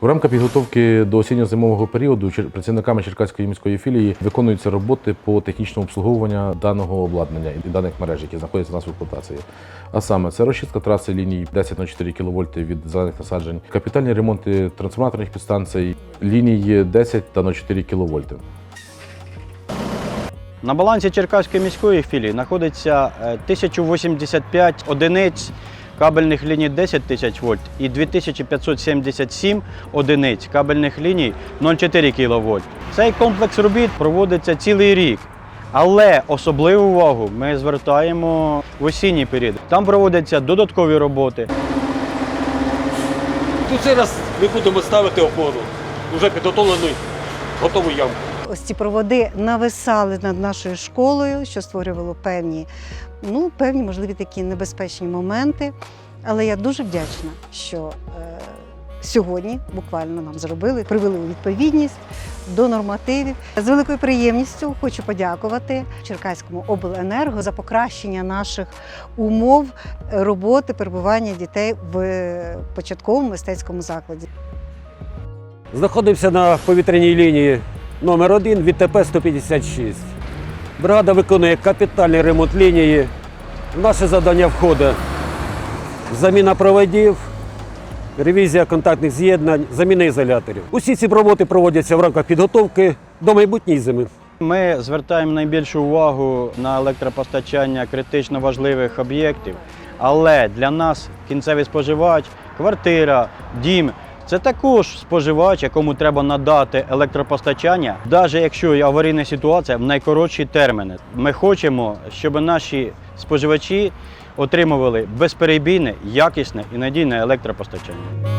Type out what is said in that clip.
В рамках підготовки до осінньо-зимового періоду працівниками Черкаської міської філії виконуються роботи по технічному обслуговуванню даного обладнання і даних мереж, які знаходяться у нас в експлуатації. А саме це розчистка траси ліній 10 на 4 кВт від зелених насаджень, капітальні ремонти трансформаторних підстанцій, ліній 10 та 4 кВт. На балансі Черкаської міської філії знаходиться е, 1085 одиниць кабельних ліній 10 тисяч вольт і 2577 одиниць кабельних ліній 0,4 кВт. Цей комплекс робіт проводиться цілий рік. Але особливу увагу ми звертаємо в осінній період. Там проводяться додаткові роботи. Тут зараз ми будемо ставити опору. Вже підготовлену готову ямку. Ось ці проводи нависали над нашою школою, що створювало певні, ну, певні, можливі такі небезпечні моменти. Але я дуже вдячна, що е, сьогодні буквально нам зробили, привели у відповідність до нормативів. З великою приємністю хочу подякувати Черкаському обленерго за покращення наших умов роботи перебування дітей в початковому мистецькому закладі. Знаходився на повітряній лінії номер 1 від ТП-156. Бригада виконує капітальний ремонт лінії. Наше завдання входить заміна проводів, ревізія контактних з'єднань, заміна ізоляторів. Усі ці роботи проводяться в рамках підготовки до майбутньої зими. Ми звертаємо найбільшу увагу на електропостачання критично важливих об'єктів, але для нас кінцевий споживач, квартира, дім це також споживач, якому треба надати електропостачання, навіть якщо є аварійна ситуація в найкоротші терміни. Ми хочемо, щоб наші споживачі отримували безперебійне, якісне і надійне електропостачання.